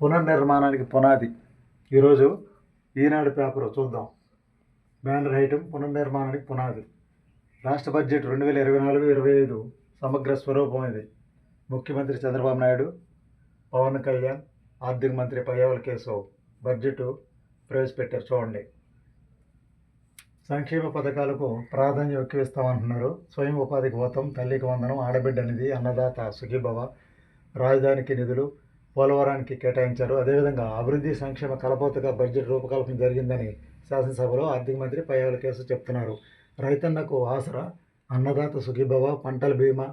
పునర్నిర్మాణానికి పునాది. ఈరోజు ఈనాడు పేపర్ చూద్దాం. బ్యానర్ ఐటమ్ పునర్నిర్మాణానికి పునాది. రాష్ట్ర బడ్జెట్ రెండు వేల ఇరవై నాలుగు ఇరవై ఐదు సమగ్ర స్వరూపం ఇది. ముఖ్యమంత్రి చంద్రబాబు నాయుడు పవన్ కళ్యాణ్ ఆర్థిక మంత్రి పయ్యావల కేశవ్ బడ్జెట్ ప్రవేశపెట్టారు చూడండి. సంక్షేమ పథకాలకు ప్రాధాన్యం ఎక్కువ ఇస్తామంటున్నారు స్వయం ఉపాధికి పోతాం తల్లికి వందనం ఆడబిడ్డ నిధి అన్నదాత సుఖీభవ రాజధానికి నిధులు పోలవరానికి కేటాయించారు. అదేవిధంగా అభివృద్ధి సంక్షేమ కలపోతగా బడ్జెట్ రూపకల్పన జరిగిందని శాసనసభలో ఆర్థిక మంత్రి పయ్యాల కేసు చెప్తున్నారు. రైతన్నకు ఆసరా అన్నదాత సుఖీభవ పంటల బీమా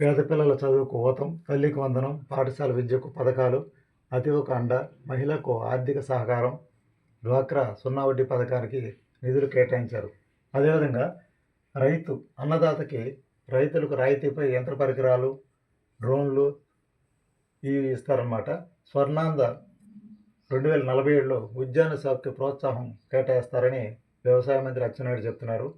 పేద పిల్లల చదువుకు ఓతం తల్లికి వందనం పాఠశాల విద్యకు పథకాలు అతి ఒక అండ మహిళకు ఆర్థిక సహకారం డ్వాక్రా సున్నా వడ్డీ పథకానికి నిధులు కేటాయించారు. అదేవిధంగా రైతు అన్నదాతకి రైతులకు రాయితీపై యంత్ర పరికరాలు డ్రోన్లు ఇవి ఇస్తారన్నమాట. స్వర్ణాంద రెండు వేల నలభై ఏడులో ఉద్యాన సాగుకి ప్రోత్సాహం కేటాయిస్తారని వ్యవసాయ మంత్రి అచ్చెన్నాయుడు చెప్తున్నారు.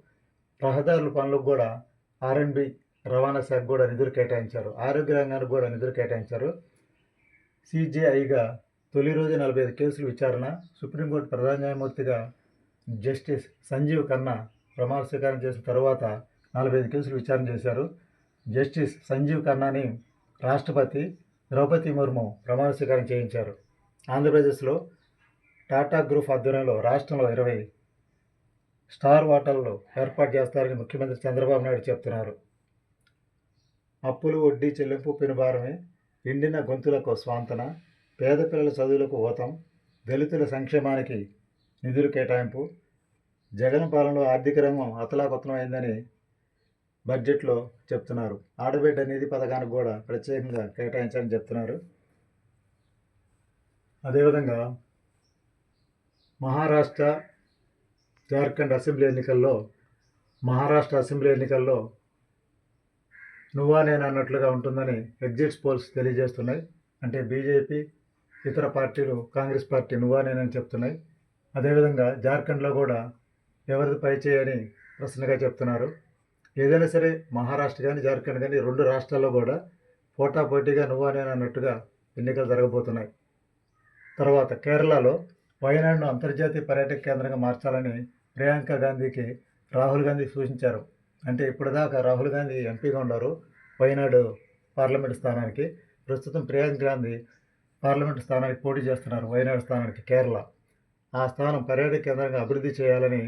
రహదారుల పనులకు కూడా ఆర్ఎండ్బి రవాణా శాఖ కూడా నిధులు కేటాయించారు. ఆరోగ్య రంగానికి కూడా నిధులు కేటాయించారు. సిజేఐగా తొలి రోజు నలభై ఐదు కేసులు విచారణ. సుప్రీంకోర్టు ప్రధాన న్యాయమూర్తిగా జస్టిస్ సంజీవ్ ఖన్నా ప్రమాణ స్వీకారం చేసిన తర్వాత నలభై ఐదు కేసులు విచారణ చేశారు. జస్టిస్ సంజీవ్ ఖన్నాని రాష్ట్రపతి ద్రౌపది ముర్ము ప్రమాణ స్వీకారం చేయించారు. ఆంధ్రప్రదేశ్లో టాటా గ్రూప్ ఆధ్వర్యంలో రాష్ట్రంలో ఇరవై స్టార్ హోటళ్ళు ఏర్పాటు చేస్తారని ముఖ్యమంత్రి చంద్రబాబు నాయుడు చెప్తున్నారు. అప్పులు వడ్డీ చెల్లింపు పెనుభారమే ఎండిన గొంతులకు స్వాంతన పేద పిల్లల చదువులకు ఓతం దళితుల సంక్షేమానికి నిధులు కేటాయింపు జగన్ పాలనలో ఆర్థిక రంగం అతలాకుతలం బడ్జెట్లో చెప్తున్నారు. ఆడబిడ్డ నిధి పథకానికి కూడా ప్రత్యేకంగా కేటాయించాలని చెప్తున్నారు. అదేవిధంగా మహారాష్ట్ర జార్ఖండ్ అసెంబ్లీ ఎన్నికల్లో మహారాష్ట్ర అసెంబ్లీ ఎన్నికల్లో నువ్వా నేను అన్నట్లుగా ఉంటుందని ఎగ్జిట్ పోల్స్ తెలియజేస్తున్నాయి. అంటే బీజేపీ ఇతర పార్టీలు కాంగ్రెస్ పార్టీ నువ్వా నేనని చెప్తున్నాయి. అదేవిధంగా జార్ఖండ్లో కూడా ఎవరిది పై చేయని ప్రశ్నగా చెప్తున్నారు. ఏదైనా సరే మహారాష్ట్ర కానీ జార్ఖండ్ కానీ రెండు రాష్ట్రాల్లో కూడా పోటాపోటీగా నువ్వా నేను అన్నట్టుగా ఎన్నికలు జరగబోతున్నాయి. తర్వాత కేరళలో వయనాడును అంతర్జాతీయ పర్యాటక కేంద్రంగా మార్చాలని ప్రియాంక గాంధీకి రాహుల్ గాంధీ సూచించారు. అంటే ఇప్పటిదాకా రాహుల్ గాంధీ ఎంపీగా ఉన్నారు వయనాడు పార్లమెంట్ స్థానానికి. ప్రస్తుతం ప్రియాంక గాంధీ పార్లమెంట్ స్థానానికి పోటీ చేస్తున్నారు వయనాడు స్థానానికి కేరళ. ఆ స్థానం పర్యాటక కేంద్రంగా అభివృద్ధి చేయాలని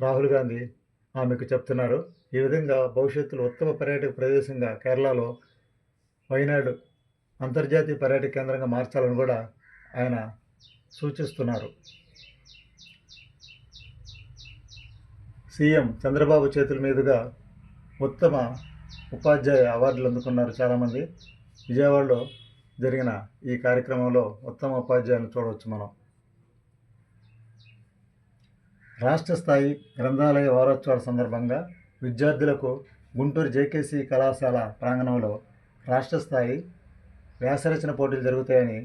రాహుల్ గాంధీ ఆమెకు చెప్తున్నారు. ఈ విధంగా భవిష్యత్తులో ఉత్తమ పర్యాటక ప్రదేశంగా కేరళలో వయనాడు అంతర్జాతీయ పర్యాటక కేంద్రంగా మార్చాలని కూడా ఆయన సూచిస్తున్నారు. సీఎం చంద్రబాబు చేతుల మీదుగా ఉత్తమ ఉపాధ్యాయ అవార్డులు అందుకున్నారు చాలామంది. విజయవాడలో జరిగిన ఈ కార్యక్రమంలో ఉత్తమ ఉపాధ్యాయులను చూడవచ్చు మనం. రాష్ట్ర స్థాయి గ్రంథాలయ వారోత్సవాల సందర్భంగా విద్యార్థులకు గుంటూరు జేకేసీ కళాశాల ప్రాంగణంలో రాష్ట్ర స్థాయి వ్యాసరచన పోటీలు జరుగుతాయని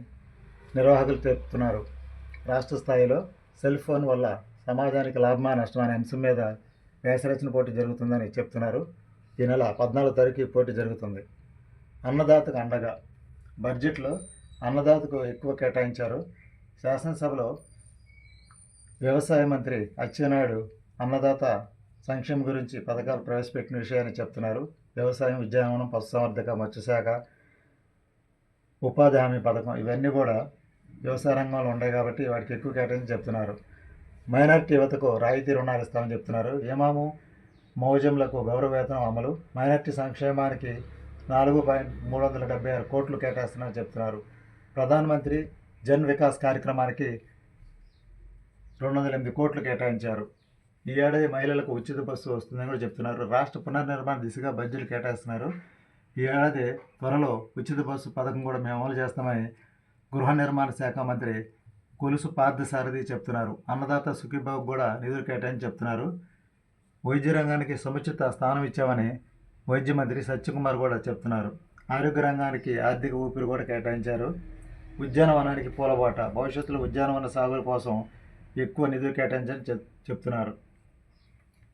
నిర్వాహకులు తెలుపుతున్నారు. రాష్ట్ర స్థాయిలో సెల్ ఫోన్ వల్ల సమాజానికి లాభమా నష్టమా అనే అంశం మీద వ్యాసరచన పోటీ జరుగుతుందని చెప్తున్నారు. ఈ నెల పద్నాలుగు తారీఖు ఈ పోటీ జరుగుతుంది. అన్నదాతకు అండగా బడ్జెట్లో అన్నదాతకు ఎక్కువ కేటాయించారు. శాసనసభలో వ్యవసాయ మంత్రి అచ్చెన్నాయుడు అన్నదాత సంక్షేమం గురించి పథకాలు ప్రవేశపెట్టిన విషయాన్ని చెప్తున్నారు. వ్యవసాయం ఉద్యానవనం పశుసంవర్ధక మత్స్యశాఖ ఉపాధి హామీ పథకం ఇవన్నీ కూడా వ్యవసాయ రంగంలో ఉన్నాయి కాబట్టి వాటికి ఎక్కువ కేటాయించి చెప్తున్నారు. మైనారిటీ యువతకు రాయితీ రుణాలు ఇస్తామని చెప్తున్నారు. ఏమాము మౌజంలకు గౌరవ వేతనం అమలు. మైనార్టీ సంక్షేమానికి నాలుగు పాయింట్ మూడు వందల డెబ్బై ఆరు కోట్లు కేటాయిస్తున్నారని చెప్తున్నారు. ప్రధానమంత్రి జన్ వికాస్ కార్యక్రమానికి రెండు వందల ఎనిమిది కోట్లు కేటాయించారు. ఈ ఏడాది మహిళలకు ఉచిత బస్సు వస్తుందని కూడా చెప్తున్నారు. రాష్ట్ర పునర్నిర్మాణ దిశగా బడ్జెట్ కేటాయిస్తున్నారు. ఈ ఏడాది త్వరలో ఉచిత బస్సు పథకం కూడా మేము అమలు చేస్తామని గృహ నిర్మాణ శాఖ మంత్రి కొలుసు పార్థసారథి చెప్తున్నారు. అన్నదాత సుఖీబాబు కూడా నిధులు కేటాయించి చెప్తున్నారు. వైద్య రంగానికి సముచిత స్థానం ఇచ్చామని వైద్య మంత్రి సత్యకుమార్ కూడా చెప్తున్నారు. ఆరోగ్య రంగానికి ఆర్థిక ఊపిరి కూడా కేటాయించారు. ఉద్యానవనానికి పూలబాట భవిష్యత్తులో ఉద్యానవన సాగుల కోసం ఎక్కువ నిధులు కేటాయించని చెప్ చెప్తున్నారు.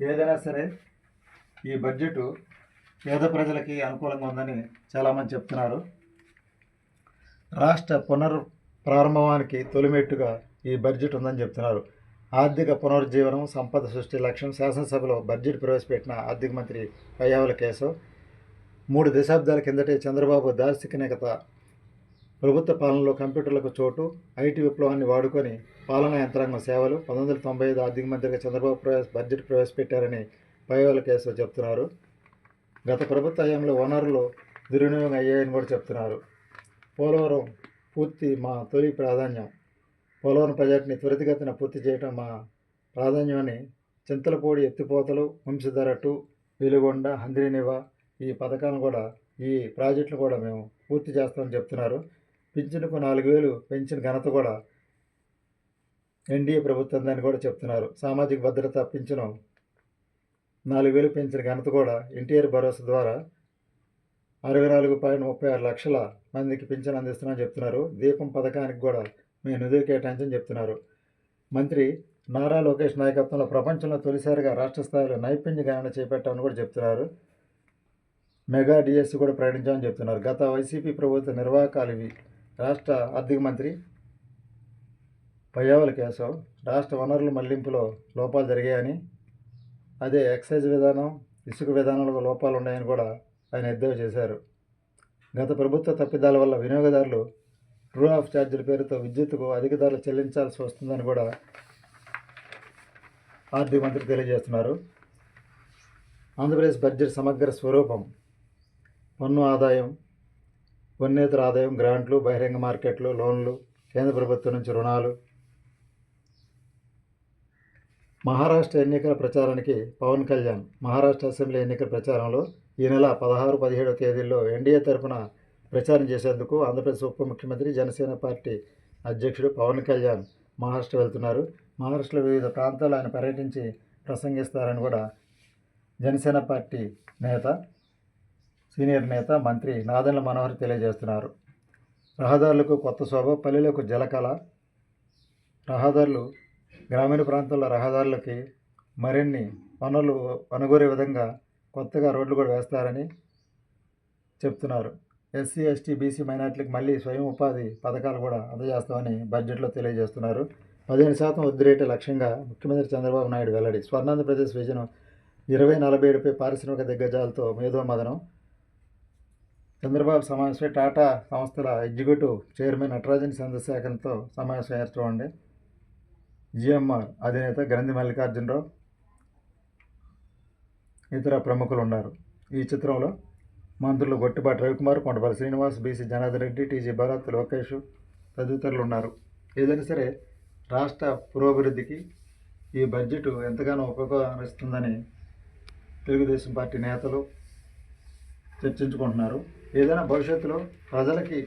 ఏదైనా సరే ఈ బడ్జెట్ పేద ప్రజలకి అనుకూలంగా ఉందని చాలామంది చెప్తున్నారు. రాష్ట్ర పునర్ ప్రారంభానికి తొలిమెట్టుగా ఈ బడ్జెట్ ఉందని చెప్తున్నారు. ఆర్థిక పునరుజ్జీవనం సంపద సృష్టి లక్ష్యం శాసనసభలో బడ్జెట్ ప్రవేశపెట్టిన ఆర్థిక మంత్రి పయ్యావుల కేశవ్ మూడు దశాబ్దాల కిందటే చంద్రబాబు దార్శనికత ప్రభుత్వ పాలనలో కంప్యూటర్లకు చోటు ఐటీ విప్లవాన్ని వాడుకొని పాలనా యంత్రాంగం సేవలు పంతొమ్మిది వందల తొంభై ఐదు ఆర్థిక మంత్రిగా చంద్రబాబు ప్రవేశ బడ్జెట్ ప్రవేశపెట్టారని పయ్యావుల కేసులో చెప్తున్నారు. గత ప్రభుత్వ హయాంలో వనరులు దుర్వినియోగం అయ్యాయని కూడా చెప్తున్నారు. పోలవరం పూర్తి మా తొలి ప్రాధాన్యం. పోలవరం ప్రాజెక్టుని త్వరితగతిన పూర్తి చేయడం మా ప్రాధాన్యమని చింతలపూడి ఎత్తిపోతలు వంశధర టూ వెలుగొండ హంద్రీనివ ఈ పథకాలను కూడా ఈ ప్రాజెక్టులు కూడా మేము పూర్తి చేస్తామని చెప్తున్నారు. పింఛన్కు నాలుగు వేలు పెంచిన ఘనత కూడా ఎన్డీఏ ప్రభుత్వం అని కూడా చెప్తున్నారు. సామాజిక భద్రత పింఛను నాలుగు వేలు పెంచిన ఘనత కూడా ఎన్టీఆర్ భరోసా ద్వారా అరవై నాలుగు పాయింట్ ముప్పై ఆరు లక్షల మందికి పింఛను అందిస్తున్నామని చెప్తున్నారు. దీపం పథకానికి కూడా మేము నిధులు కేటాయించని చెప్తున్నారు. మంత్రి నారా లోకేష్ నాయకత్వంలో ప్రపంచంలో తొలిసారిగా రాష్ట్ర స్థాయిలో నైపుణ్య గణన చేపట్టామని కూడా చెప్తున్నారు. మెగా డిఎస్సి కూడా ప్రకటించామని చెప్తున్నారు. గత వైసీపీ ప్రభుత్వ నిర్వాహకాలు ఇవి. రాష్ట్ర ఆర్థిక మంత్రి పయ్యావల కేశవ్ రాష్ట్ర వనరుల మళ్ళింపులో లోపాలు జరిగాయని అదే ఎక్సైజ్ విధానం ఇసుక విధానంలో లోపాలు ఉన్నాయని కూడా ఆయన ఎద్దేవా చేశారు. గత ప్రభుత్వ తప్పిదాల వల్ల వినియోగదారులు ట్రూ ఆఫ్ ఛార్జీల పేరుతో విద్యుత్కు అధిక ధరలు చెల్లించాల్సి వస్తుందని కూడా ఆర్థిక మంత్రి తెలియజేస్తున్నారు. ఆంధ్రప్రదేశ్ బడ్జెట్ సమగ్ర స్వరూపం పన్ను ఆదాయం పన్నేతర ఆదాయం గ్రాంట్లు బహిరంగ మార్కెట్లు లోన్లు కేంద్ర ప్రభుత్వం నుంచి రుణాలు. మహారాష్ట్ర ఎన్నికల ప్రచారానికి పవన్ కళ్యాణ్ మహారాష్ట్ర అసెంబ్లీ ఎన్నికల ప్రచారంలో ఈ నెల పదహారు పదిహేడవ తేదీల్లో ఎన్డీఏ తరపున ప్రచారం చేసేందుకు ఆంధ్రప్రదేశ్ ఉప ముఖ్యమంత్రి జనసేన పార్టీ అధ్యక్షుడు పవన్ కళ్యాణ్ మహారాష్ట్ర వెళ్తున్నారు. మహారాష్ట్రలో వివిధ ప్రాంతాలు ఆయన పర్యటించి ప్రసంగిస్తారని కూడా జనసేన పార్టీ నేత సీనియర్ నేత మంత్రి నాదన్ల మనోహర్ తెలియజేస్తున్నారు. రహదారులకు కొత్త శోభ పల్లెలకు జలకళ రహదారులు గ్రామీణ ప్రాంతాల రహదారులకి మరిన్ని వనరులు అనుగోరే విధంగా కొత్తగా రోడ్లు కూడా వేస్తారని చెప్తున్నారు. ఎస్సీ ఎస్టీ బీసీ మైనార్టీలకు మళ్ళీ స్వయం ఉపాధి పథకాలు కూడా అందజేస్తామని బడ్జెట్లో తెలియజేస్తున్నారు. పదిహేను శాతం వృద్ధి రేటు లక్ష్యంగా ముఖ్యమంత్రి చంద్రబాబు నాయుడు వెల్లడి. స్వర్ణాంధ్రప్రదేశ్ విజయం ఇరవై నలభై ఏడుపై పారిశ్రామిక దిగ్గజాలతో మేధోమదనం చంద్రబాబు సమావేశమై టాటా సంస్థల ఎగ్జిక్యూటివ్ చైర్మన్ నటరాజన్ చంద్రశేఖర్తో సమావేశం ఏర్చండి జిఎంఆర్ అధినేత గ్రంథి మల్లికార్జునరావు ఇతర ప్రముఖులు ఉన్నారు ఈ చిత్రంలో మంత్రులు గొట్టిపాటి రవికుమార్ కొండపల్లి శ్రీనివాస్ బీసీ జనార్దన్ రెడ్డి టీజీ భరత్ లోకేష్ తదితరులు ఉన్నారు. ఏదైనా సరే రాష్ట్ర పురోభివృద్ధికి ఈ బడ్జెట్ ఎంతగానో ఉపకరిస్తుందని తెలుగుదేశం పార్టీ నేతలు చర్చించుకుంటున్నారు. ఏదైనా భవిష్యత్తులో ప్రజలకి